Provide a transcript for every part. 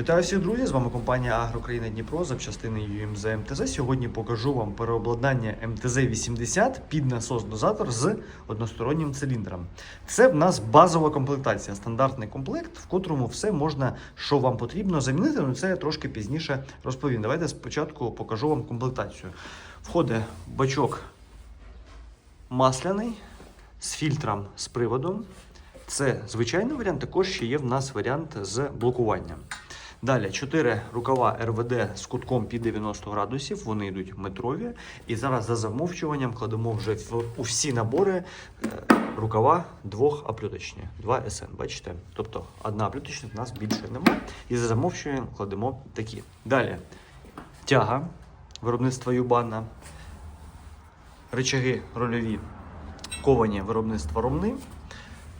Вітаю всіх друзі! З вами компанія Агрокраїна Дніпро, запчастини ЮМЗ МТЗ. Сьогодні покажу вам переобладнання МТЗ-80 під насос-дозатор з одностороннім циліндром. Це в нас базова комплектація, стандартний комплект, в котрому все можна, що вам потрібно замінити. Ну це я трошки пізніше розповім. Давайте спочатку покажу вам комплектацію. Входить бачок масляний з фільтром з приводом. Це звичайний варіант, також ще є в нас варіант з блокуванням. Далі 4 рукава РВД з кутком під 90 градусів, вони йдуть метрові. І зараз за замовчуванням кладемо вже у всі набори е, рукава двох аплюточні, 2 СН. Бачите? Тобто одна аплюточна в нас більше немає. І за замовчуванням кладемо такі. Далі тяга виробництва Юбана, речаги рольові ковані виробництва Ромни.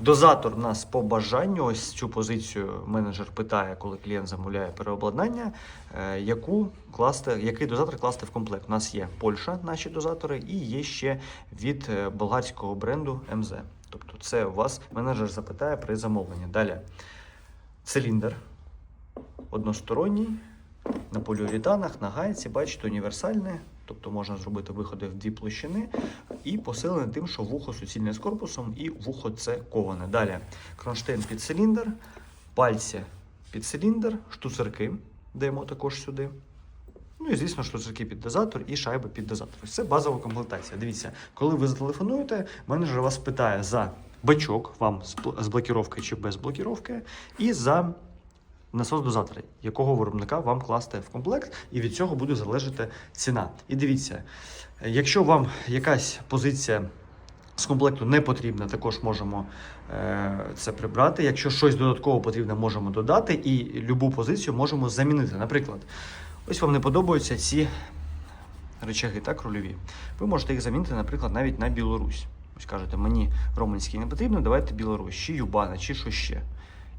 Дозатор у нас по бажанню. Ось цю позицію менеджер питає, коли клієнт замовляє переобладнання, е, яку класти, який дозатор класти в комплект. У нас є Польща, наші дозатори, і є ще від е, болгарського бренду МЗ. Тобто, це у вас менеджер запитає при замовленні. Далі циліндр односторонній. На поліуретанах, на гайці, бачите, універсальне, тобто можна зробити виходи в дві площини і посилене тим, що вухо суцільне з корпусом і вухо це коване. Далі кронштейн під циліндр, пальці під циліндр, штуцерки даємо також сюди. Ну і звісно, штуцерки під дозатор і шайби під дозатор. Це базова комплектація. Дивіться, коли ви зателефонуєте, менеджер вас питає за бачок, вам з бл- з блокіровкою чи без блокіровки, і за насос дозатора, якого виробника вам класти в комплект, і від цього буде залежати ціна. І дивіться, якщо вам якась позиція з комплекту не потрібна, також можемо е, це прибрати. Якщо щось додатково потрібне, можемо додати, і любу позицію можемо замінити. Наприклад, ось вам не подобаються ці речаги, так, рульові. Ви можете їх замінити, наприклад, навіть на Білорусь. Ось кажете, мені Романський не потрібно, давайте Білорусь, чи Юбана, чи що ще.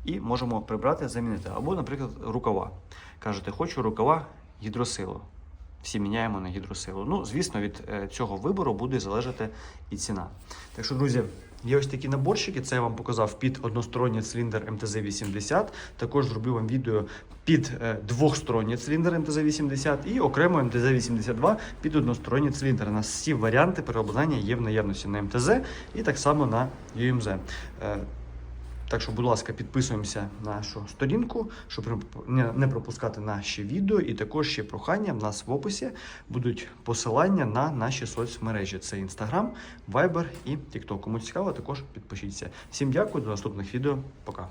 І можемо прибрати, замінити. Або, наприклад, рукава. Кажете, хочу рукава гідросилу. Всі міняємо на гідросилу. Ну, звісно, від е, цього вибору буде залежати і ціна. Так що, друзі, є ось такі наборчики. Це я вам показав під односторонній циліндр МТЗ-80. Також зробив вам відео під е, двохсторонній циліндр МТЗ-80 і окремо МТЗ-82 під односторонній циліндр. У нас всі варіанти переобладнання є в наявності на МТЗ і так само на ЮМЗ. Так що, будь ласка, підписуємося на нашу сторінку, щоб не пропускати наші відео. І також ще прохання. В нас в описі будуть посилання на наші соцмережі. Це Instagram, Viber і TikTok. Кому цікаво, також підпишіться. Всім дякую, до наступних відео. Пока.